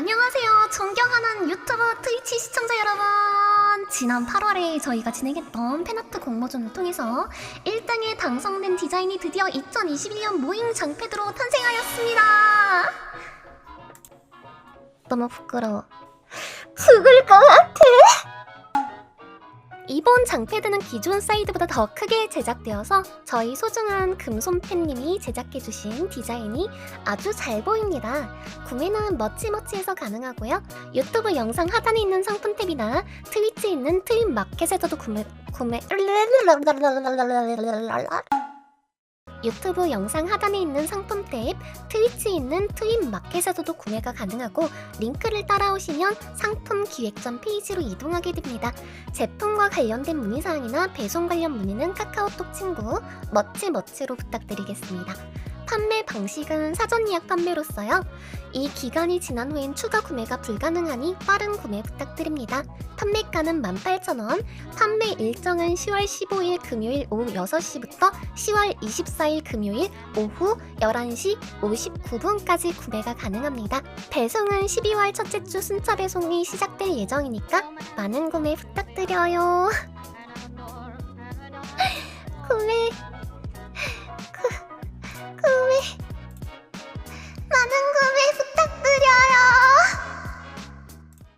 안녕하세요. 존경하는 유튜브 트위치 시청자 여러분. 지난 8월에 저희가 진행했던 팬아트 공모전을 통해서 1등에 당선된 디자인이 드디어 2021년 모잉 장패드로 탄생하였습니다. 너무 부끄러워. 죽을 것 같아. 이번 장패드는 기존 사이드보다 더 크게 제작되어서 저희 소중한 금손팬님이 제작해주신 디자인이 아주 잘 보입니다. 구매는 머치머치에서 가능하고요. 유튜브 영상 하단에 있는 상품 탭이나 트위치에 있는 트윗 마켓에서도 구매 구매 유튜브 영상 하단에 있는 상품 탭, 트위치에 있는 트윗 마켓에서도 구매가 가능하고 링크를 따라오시면 상품 기획전 페이지로 이동하게 됩니다. 제품과 관련된 문의사항이나 배송 관련 문의는 카카오톡 친구 멋지멋지로 부탁드리겠습니다. 판매 방식은 사전 예약 판매로서요. 이 기간이 지난 후엔 추가 구매가 불가능하니 빠른 구매 부탁드립니다. 판매가는 18,000원, 판매 일정은 10월 15일 금요일 오후 6시부터 10월 24일 금요일 오후 11시 59분까지 구매가 가능합니다. 배송은 12월 첫째 주 순차 배송이 시작될 예정이니까 많은 구매 부탁드려요.